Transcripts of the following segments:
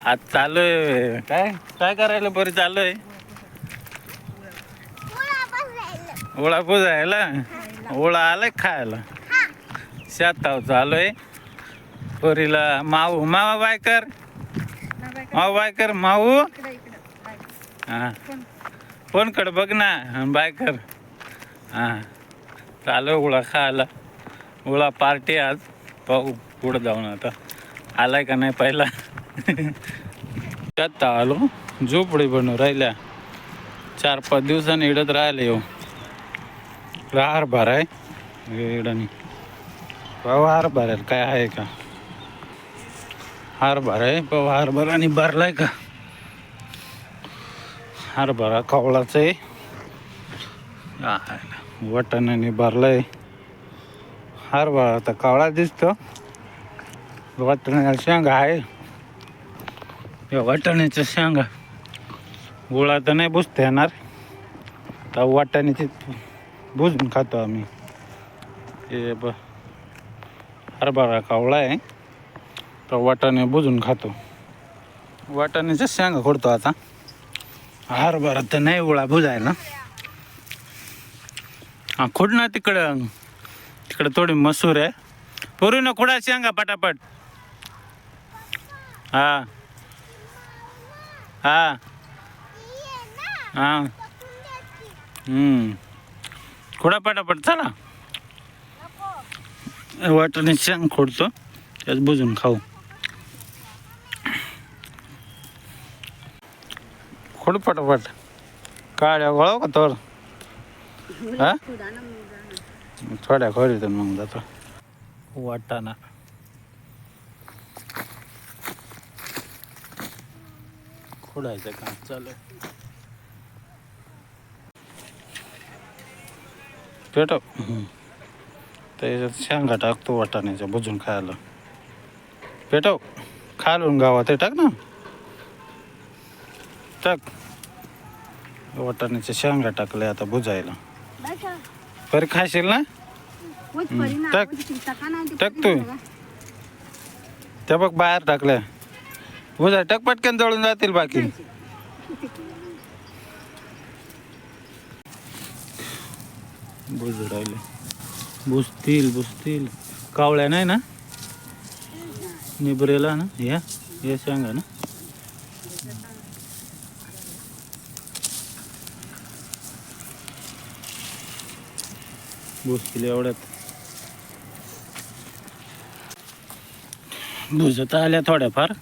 आज चालू आहे काय? काय करायला बरं चालू आहे ओळा पुजायला ओळा आलाय खायला. शेताव चालू आहे पोरीला माऊ मावा बायकर माऊ बायकर माऊ. हा. फोनकडे बघ ना. बायकर हा. चालू आहे ओळा खायला. ओळा पार्टी आज. पाहू पुढं जाऊन आता. आलाय का नाही पहिला? त्यात आलो. झोपडी बनवून राहिल्या. चार पाच दिवसांनी इडत राहिले हो. येऊ राहार भर आहे. इडानी. पाहू हार भरायला काय आहे का? हार भर आहे. पवा हार भर आणि भरलाय का? हार भरा कवळाच आहे. वटाण्याने भरलाय. हार भरा आता कावळा दिसतो. वाटण्याला शेंगा आहे. या वाटाण्याच्या शेंगा. गोळा तर नाही बुजता येणार. तर वाटाण्याचे बुजून खातो आम्ही. हे ब हरभरा कावळा आहे. तर वाटाणे बुजून खातो. वाटाण्याच्या शेंगा खोडतो आता. हरभरा तर नाही गोळा बुजायला. हा खोड ना तिकडं. तिकडं थोडी मसूर आहे. पोरी ना खोडा शेंगा पटापट. हा. हा. हा. खोडा पटापट चला. वाटाणे शेंग खोडतो. त्यात बुजून खाऊ. खोड पटापट काळ्या वळव का तोर? हा? थोड्या खोरीत मग जातो. वाटाणा. खोडायचं काम चालू हम्म. त्याच्यात शेंगा टाकतो वाटाण्याच्या बुजून खायला. पेटव. खालून गावात ते टाक ना. टाक. वाटाण्याच्या शेंगा टाकले आता बुजायला. बरं खाशील ना? टाक. टाक तू. त्या बघ बाहेर टाकल्या. उद्या टकपटकन जळून जातील बाकी. बुजू राहिले बुजतील बुजतील. कावळ्या नाही ना? निबरेला ना? या या सांगा ना. बुजतील एवढ्यात. बुजत आल्या थोड्याफार.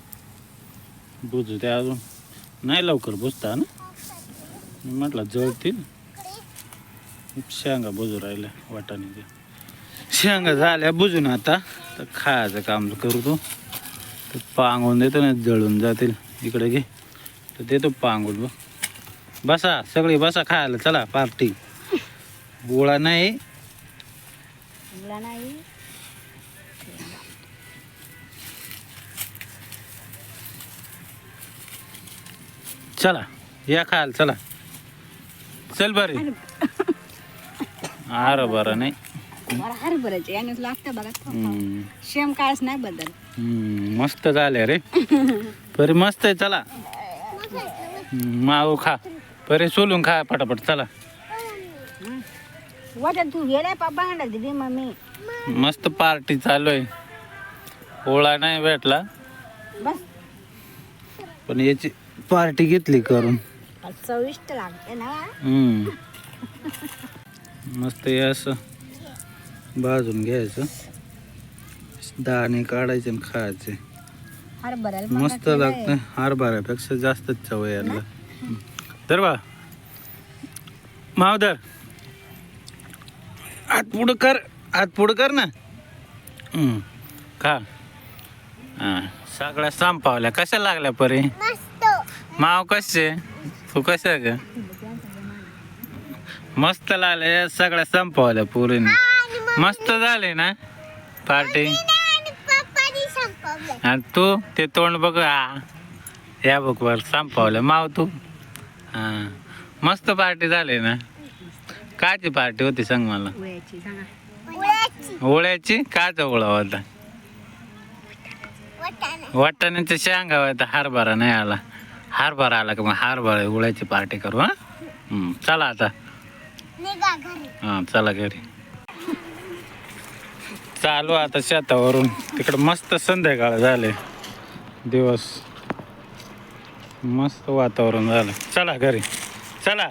बुजू द्या अजून. नाही लवकर बुजता ना? मी म्हटलं जळतील. शेंगा बुजू राहिल्या वाटाणे शेंगा झाल्या बुजून आता. तर खायचं काम करू तो. तर पांगून देतो ना जळून जातील. इकडे घे. तर देतो पांगून बघ. बसा सगळी बसा खायला. चला पार्टी. गोळा नाही. नाही. चला या खायला चला. चल बरे. अरे बरं नाही. बरं हरभऱ्याचे यानेच लागतं बघा हम्म. शेम काळच नाही बदल. हम्म, मस्त झाले रे. परी मस्त आहे चला. माऊ खा. परी सोलून खा पटापट चला. वाटत तू गेलाय दिदी मम्मी. मस्त पार्टी चालू आहे. ओळा नाही भेटला. बस. पण याची पार्टी घेतली करून. चविष्ट लागते ना. हम्म. मस्त हे असं. भाजून घ्यायचं. दाणे काढायचे आणि खायचे. हरभऱ्याला मस्त केलंय. लागतं. हरभऱ्यापेक्षा जास्तच चव यायला तर बा मावदर. हात पुढं कर हात पुढं कर ना. हम्म. खा. हा सगळ्या संपावल्या. कशा लागल्या परी? माव कसे तू कशा ग? मस्त लागले सगळ्या संपवल्या पुरीने. मस्त झाले ना पार्टी? आणि तू ते तोंड बघ हा. या बघ वर संपवलं. माव तू? हा. मस्त पार्टी झाली ना? काची पार्टी होती सांग मला? ओळ्याची काचा ओळा होता. वाटाण्याच्या शेंगा आहे तर हरभरा नाही आला. हरभरा आला का मग हरभरा उळ्याची पार्टी करू हा? चला आता. हा चला घरी. चालू आता शेतावरून. तिकडं मस्त संध्याकाळ झाले. दिवस. मस्त वातावरण झालं. चला घरी. चला.